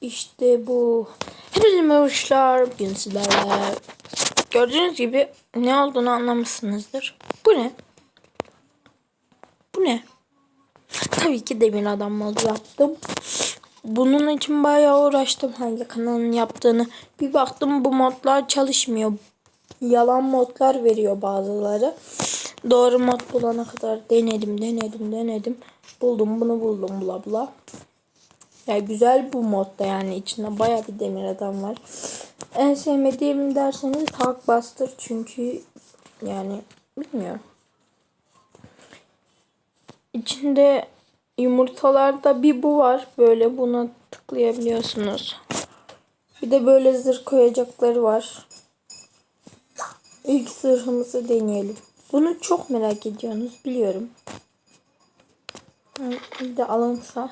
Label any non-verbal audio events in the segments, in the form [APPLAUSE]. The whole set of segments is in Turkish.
İşte bu. Hepinize merhabalar. Bugün sizlerle gördüğünüz gibi ne olduğunu anlamışsınızdır. Bu ne? Bu ne? [LAUGHS] Tabii ki demir adam modu yaptım. Bunun için bayağı uğraştım hangi kanalın yaptığını. Bir baktım bu modlar çalışmıyor. Yalan modlar veriyor bazıları. Doğru mod bulana kadar denedim, denedim, denedim. Buldum bunu buldum bla bla. Ya güzel bu modda yani içinde bayağı bir demir adam var. En sevmediğim derseniz Hulkbuster çünkü yani bilmiyorum. İçinde yumurtalarda bir bu var. Böyle buna tıklayabiliyorsunuz. Bir de böyle zırh koyacakları var. İlk zırhımızı deneyelim. Bunu çok merak ediyorsunuz biliyorum. Bir de alınsa.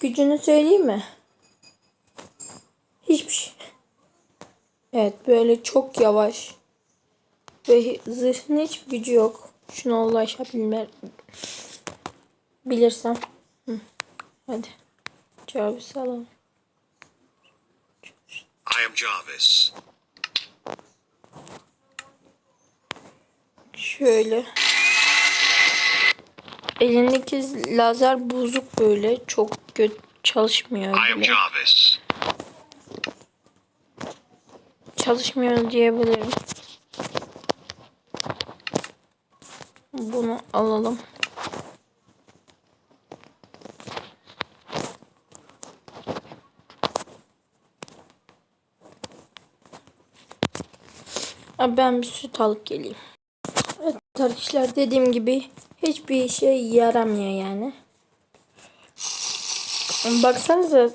Gücünü söyleyeyim mi? Hiçbir şey. Evet böyle çok yavaş. Ve zırhın hiçbir gücü yok. Şuna ulaşabilme bilirsem. Hı. Hadi. Cevabı alalım. I am Jarvis. Şöyle. Elindeki lazer bozuk böyle. Çok kötü çalışmıyor. Bile. Çalışmıyor diyebilirim. Bunu alalım. Ben bir süt alıp geleyim. Evet arkadaşlar dediğim gibi hiçbir işe yaramıyor yani. Baksanıza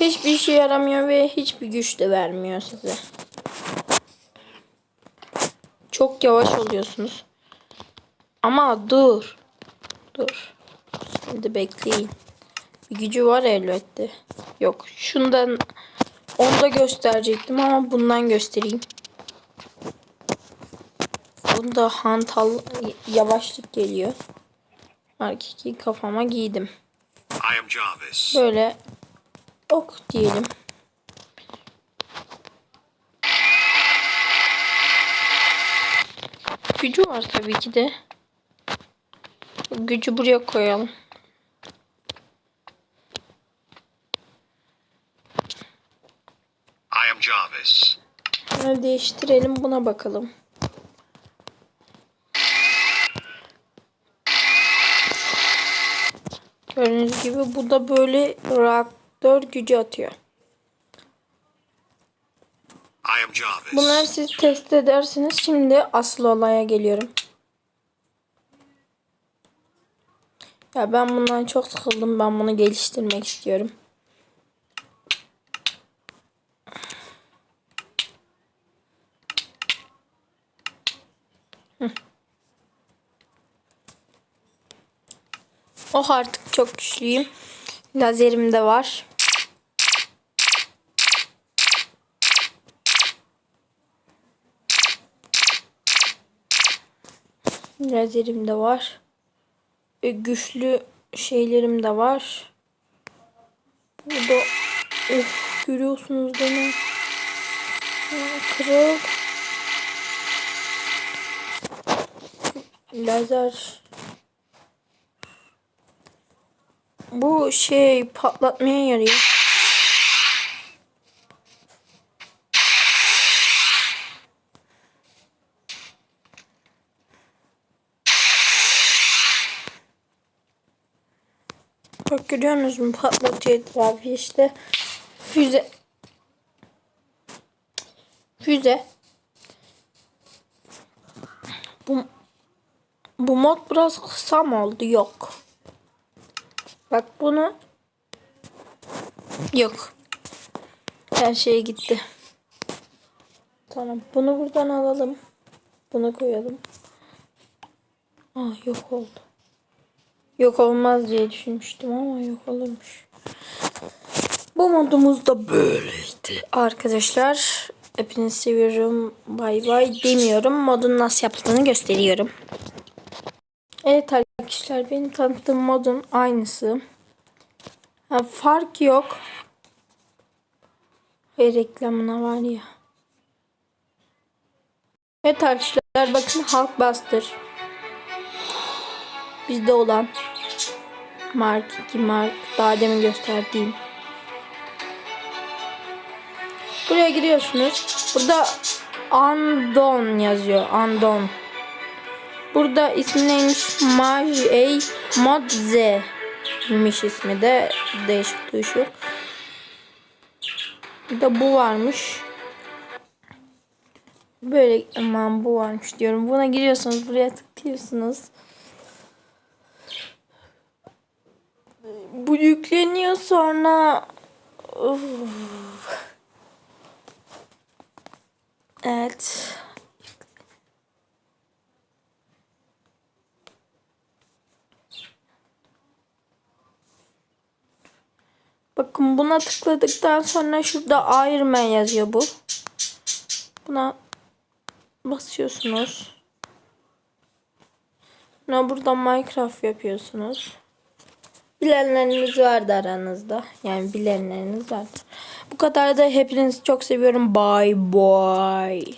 hiçbir işe yaramıyor ve hiçbir güç de vermiyor size. Çok yavaş oluyorsunuz. Ama dur. Dur. Şimdi bekleyin. Bir gücü var elbette. Yok. Şundan onu da gösterecektim ama bundan göstereyim. Bunda hantal yavaşlık geliyor. Hakiki kafama giydim. I am Jarvis. Böyle ok diyelim. Gücü var tabii ki de. Gücü buraya koyalım. I am Jarvis. Değiştirelim buna bakalım. Gördüğünüz gibi bu da böyle reaktör gücü atıyor. Bunları siz test edersiniz. Şimdi asıl olaya geliyorum. Ya ben bundan çok sıkıldım. Ben bunu geliştirmek istiyorum. Hı. Oh artık çok güçlüyüm. Lazerim de var. Lazerim de var. E, güçlü şeylerim de var. Burada of görüyorsunuz? Ha, Kırıl. Lazer. Bu şey patlatmaya yarıyor. Bak görüyor musunuz patlatıyor etrafı işte. Füze. Füze. Bu, bu mod biraz kısa mı oldu? Yok. Bak bunu. Yok. Her şey gitti. Tamam. Bunu buradan alalım. Bunu koyalım. Aa yok oldu. Yok olmaz diye düşünmüştüm ama yok olurmuş. Bu modumuz da böyleydi. Arkadaşlar hepinizi seviyorum. Bay bay demiyorum. Modun nasıl yapıldığını gösteriyorum. Evet arkadaşlar. benim tanıttığım modun aynısı. Ha, fark yok. Ve reklamına var ya. Evet arkadaşlar bakın Halk Bastır. Bizde olan Mark 2 Mark daha demin gösterdiğim. Buraya giriyorsunuz. Burada Andon yazıyor. Andon. Burada ismi neymiş? Majey Modze'miş ismi de. Değişik tuşu. Bir de bu varmış. Böyle aman bu varmış diyorum. Buna giriyorsunuz. Buraya tıklıyorsunuz. Bu yükleniyor sonra Uf. Evet. Bakın buna tıkladıktan sonra şurada Iron Man yazıyor bu. Buna basıyorsunuz. Sonra burada Minecraft yapıyorsunuz. Bilenleriniz vardı aranızda. Yani bilenleriniz vardı. Bu kadar da hepinizi çok seviyorum. Bye bye.